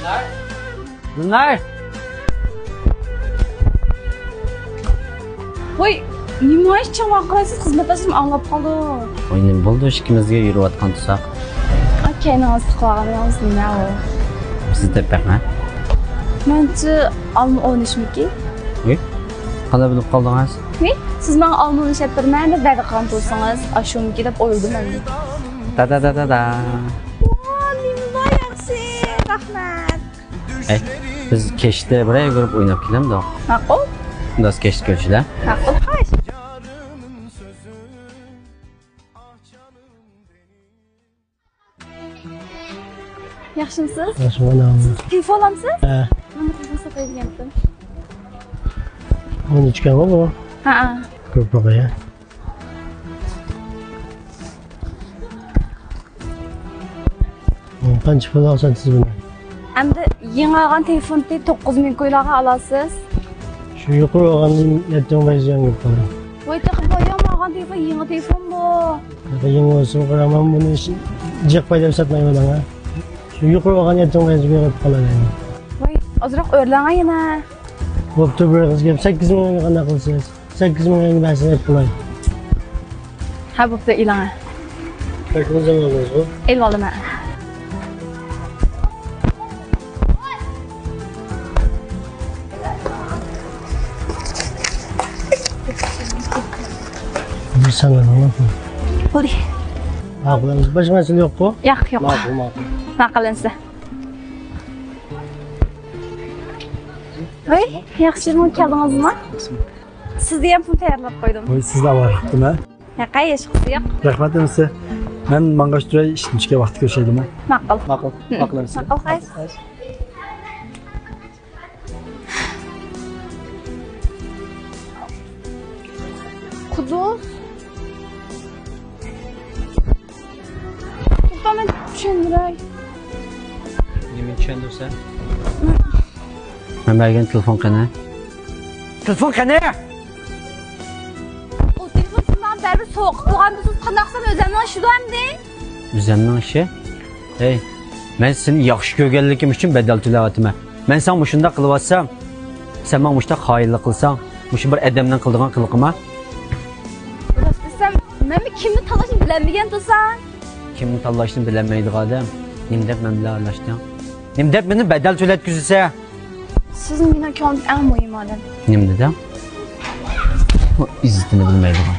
Bunlar? Bunlar. Ой, неме чамакайсыз кызматташым аңлап калды. Ой, эми болду ишкимизге жүрүп аткан тусак. Акайныңыз кылаганыңыз эмне ал? Сиз деп бакма. Менче алма ойнашмыки? Ой. Кала біліп калдыңыз? Ой, сіз мен алмы ойнашып турман деп бади кан турсаңыз, Ашуым деп ойлдым мен. Да-да-да-да-да. Ey, biz keşte buraya görüp oynayıp kelim de. Ma'qul? Biz keşte görüşler. Ma'qul, hayır. Yaxshimisiz? Yaxshiman. Siz kayf olamsiz? Ha. Nima qilib qo'ygan edim? O'n ichganmi bu? Ha. Ko'proq ya. Qancha pul olsangiz buni? Endi yangi olgan telefonni to'qqiz ming qo'ylarga olasiz Shu yuqori olganning yetgan versiyoni yo'q qoldi. voy boyam olgan telefon yangi telefon bu yangi olsa qaraman buni jiqpay deb sotmayman ha. Shu yuqori olgan yetgan versiyoni yo'q qoladi. voy ozroq o'rlanga yana Bo'pti bir qizga 8 mingga qanday qilsangiz? 8 mingga basini qo'yay. ha bo'pti ilanga o'ldingiz bu? el olaman Bir sana nima? bo'ldi qilamiz. Boshqa masala yo'q-ku? yo'q yo'q Ma'qul, ma'qul. ma'qullansa voy yaxshimi keldingizmi sizni ham pul tayyorlab qo'ydim Voy sizlar bor, nima? yoqqa hechqisi yo'q Rahmat emisi. Men mang'ash turay ishimga vaqt ko'rshaydimi? ma'qul Ma'qul. Ma'qul emisi. ma'qul Come and Çendiray. Yemin Çendir sen. Ben belgen telefon kanağı. Telefon kanağı? O telefon şundan berber soğuk. Bu an bizim kanaksam özenle şu dönemde. Özenle şey? Hey, ben seni yaxşı göğgellikim için bedel tülavatime. Ben sana şunda kılıvatsam, sen bana şunda hayırlı kılsan, şu bir edemden kıldığın kılıkıma. Sen, ben kimini tanışın bilemeyen de sen kimni tanlashni bilmaydigan odam nim deb men bilan aralashding? Nim deb meni badal to'latkizsa? sizni meni akamni eng muhim odam Nim dedim? İzzatini bilmaydigan.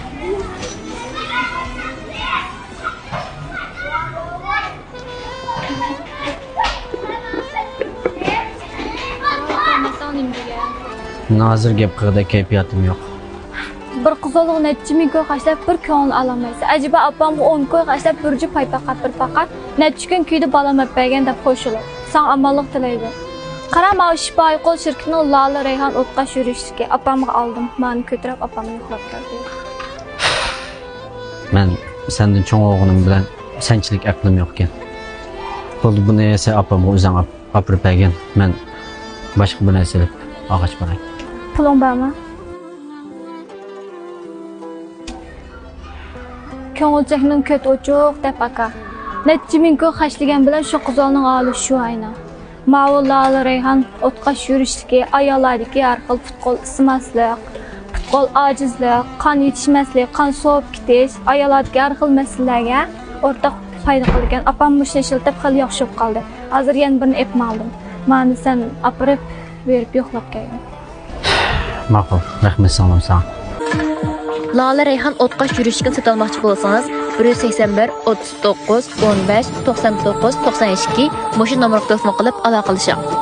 Hozir gap qirida kayfiyatim yo'q. Bir qizaloq necha ming ko'y hashlab bir ko'ngil olamaysiz ajiba opam o'n ko'y hashlab bir ju paypaqat bir faqat necha kun kuydi bolam öppägan deb qo'shilib san omonlik tilaydi qara mana shifoyi qo'l shirkini loli rayhon o'tqa yurishligi opamga oldim mani ko'tarib opamni yo'qlab keldi Men sendan cho'ng o'g'lim bilan sanchilik aqlim yo'q ekan. Bo'ldi buni esa opamga o'zing olib bergan. Men boshqa bir narsa og'ach boray. puling bormi ko'ngilchakning ko't o'chuq deb aka. Necha ming ko'k hashlagan bilan shu qizolning oli shu aynan Mavu lali rayhon o'tqa yurishligi ayollardagi har xil futqol ismaslik futqol ojizlik qon yetishmaslik qon sovib ketish ayollardagi har xil masalalarga o'rtaq foyda qilgan. Opam mushni ishlatib xil yaxshi bo'lib qoldi. Hozir yana birini epma oldim. Mani sen opirib berib yo'qlab kelgin. Ma'qul. Rahmat salom Lala Lale Reyhan Otqaş yürüyüşünü satılmakçı bolsanız 181 39 15 99 92 Moşun numara telefon qilib aloqalashing.